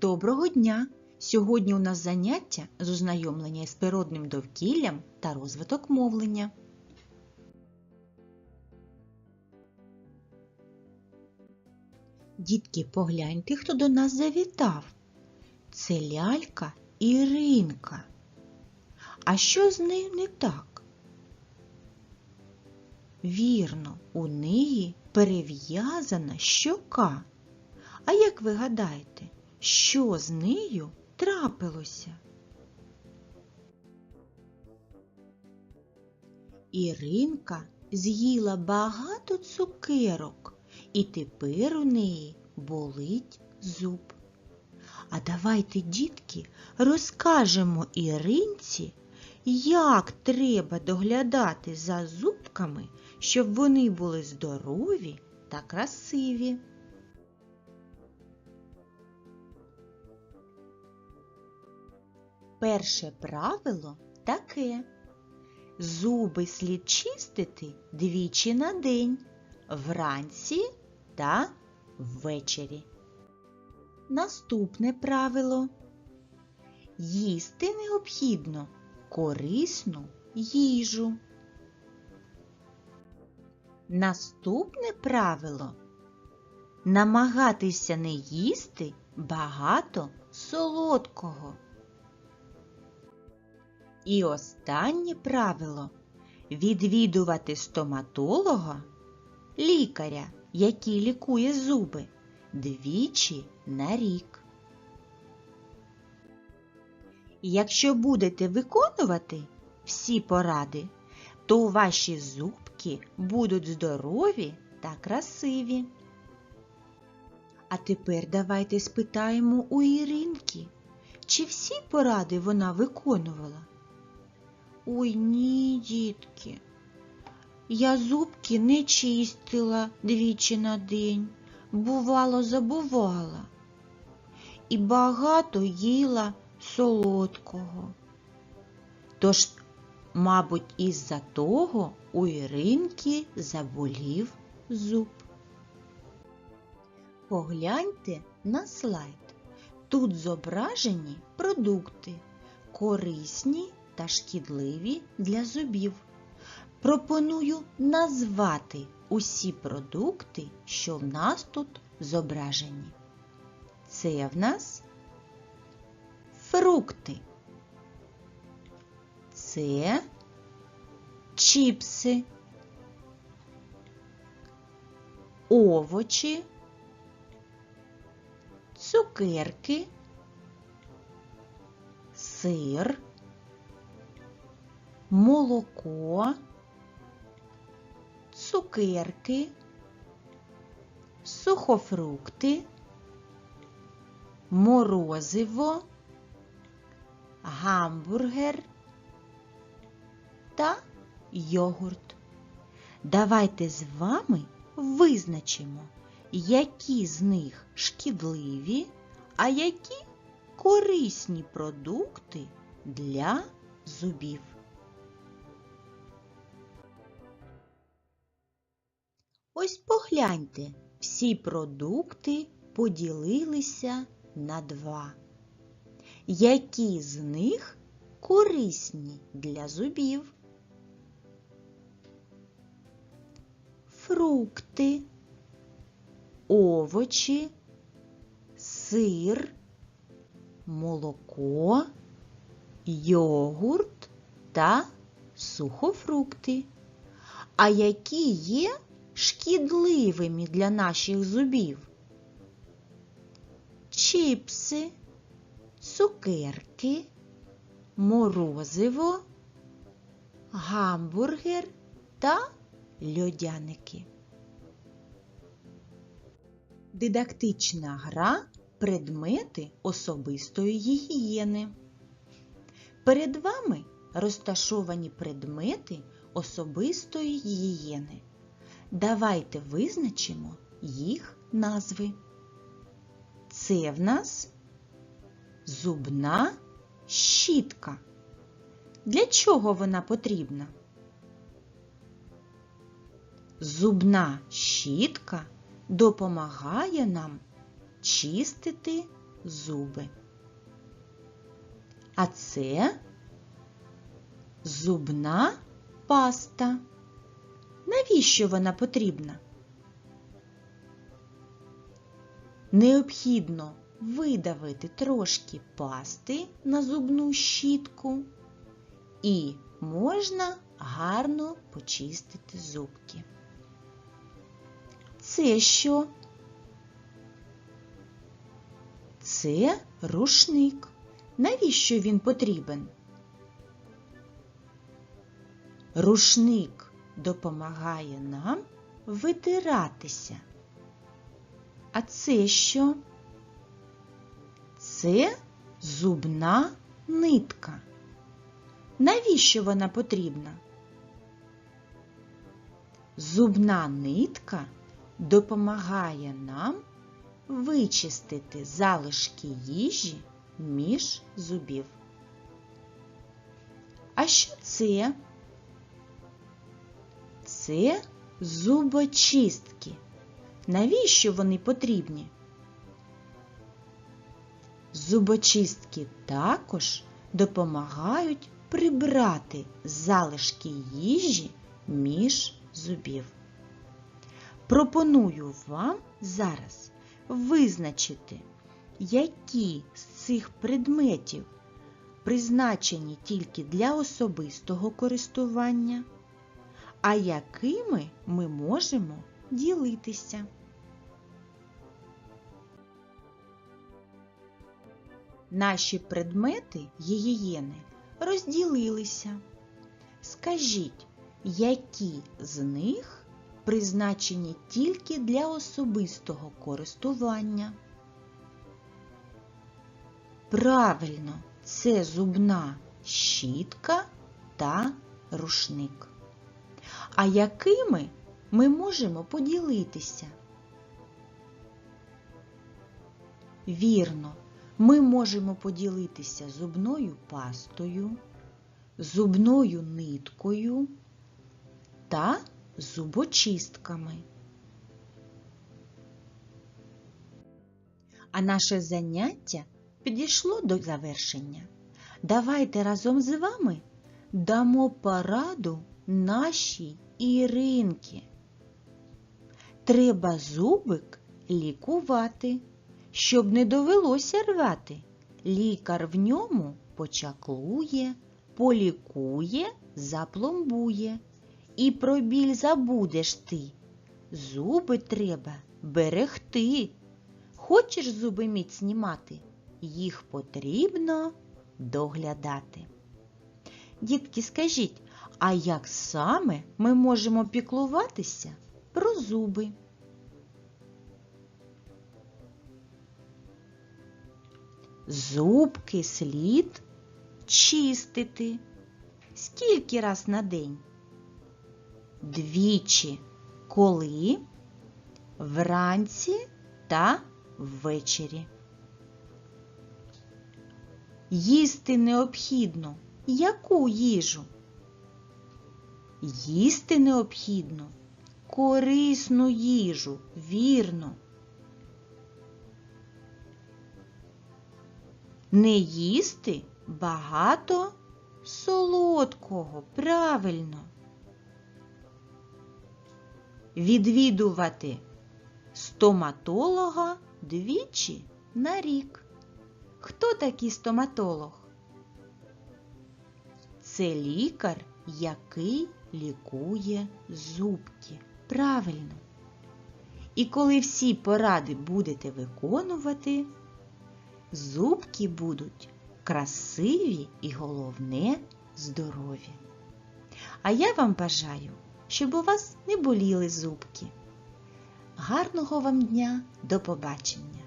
Доброго дня! Сьогодні у нас заняття з ознайомлення з природним довкіллям та розвиток мовлення. Дітки, погляньте, хто до нас завітав. Це лялька Іринка. А що з нею не так? Вірно, у неї перев'язана щока. А як ви гадаєте, що з нею трапилося? Іринка з'їла багато цукерок, і тепер у неї болить зуб. А давайте, дітки, розкажемо Іринці, як треба доглядати за зубками, щоб вони були здорові та красиві. Перше правило таке. Зуби слід чистити двічі на день, вранці та ввечері. Наступне правило. Їсти необхідно корисну їжу. Наступне правило намагатися не їсти багато солодкого. І останнє правило відвідувати стоматолога, лікаря, який лікує зуби, двічі на рік. Якщо будете виконувати всі поради, то ваші зубки будуть здорові та красиві. А тепер давайте спитаємо у Іринки, чи всі поради вона виконувала? Ой, ні, дітки. Я зубки не чистила двічі на день, бувало, забувала. І багато їла солодкого. Тож, мабуть, із-за того у Іринки заболів зуб. Погляньте на слайд. Тут зображені продукти, корисні та шкідливі для зубів. Пропоную назвати усі продукти, що в нас тут зображені. Це в нас фрукти. Це чіпси, овочі, цукерки, сир, молоко, цукерки, сухофрукти, морозиво, гамбургер та йогурт. Давайте з вами визначимо, які з них шкідливі, а які корисні продукти для зубів. Ось погляньте, всі продукти поділилися на два. Які з них корисні для зубів? Фрукти, овочі, сир, молоко, йогурт та сухофрукти. А які є шкідливими для наших зубів? Чіпси, цукерки, морозиво, гамбургер та льодяники. Дидактична гра предмети особистої гігієни. Перед вами розташовані предмети особистої гігієни. Давайте визначимо їх назви. Це в нас зубна щітка. Для чого вона потрібна? Зубна щітка допомагає нам чистити зуби. А це зубна паста. Навіщо вона потрібна? Необхідно видавити трошки пасти на зубну щітку і можна гарно почистити зубки. Це що? Це рушник. Навіщо він потрібен? Рушник допомагає нам витиратися. А це що? Це зубна нитка. Навіщо вона потрібна? Зубна нитка допомагає нам вичистити залишки їжі між зубів. А що це? Це зубочистки. Навіщо вони потрібні? Зубочистки також допомагають прибрати залишки їжі між зубів. Пропоную вам зараз визначити, які з цих предметів призначені тільки для особистого користування, а якими ми можемо ділитися. Наші предмети гігієни розділилися. Скажіть, які з них призначені тільки для особистого користування? Правильно, це зубна щітка та рушник. А якими ми можемо поділитися? Вірно, ми можемо поділитися зубною пастою, зубною ниткою та зубочистками. А наше заняття підійшло до завершення. Давайте разом з вами дамо пораду нашій Іринки. Треба зубик лікувати, щоб не довелося рвати. Лікар в ньому почаклує, полікує, запломбує. І про біль забудеш ти. Зуби треба берегти. Хочеш зуби міцні мати? Їх потрібно доглядати. Дітки, скажіть, а як саме ми можемо піклуватися про зуби? Зубки слід чистити. Скільки раз на день? Двічі. Коли? Вранці та ввечері. Їсти необхідно. Яку їжу? Їсти необхідно корисну їжу, вірно. Не їсти багато солодкого, правильно. Відвідувати стоматолога двічі на рік. Хто такий стоматолог? Це лікар, який лікує зубки. Правильно. І коли всі поради будете виконувати, зубки будуть красиві і головне здорові. А я вам бажаю, щоб у вас не боліли зубки. Гарного вам дня, до побачення!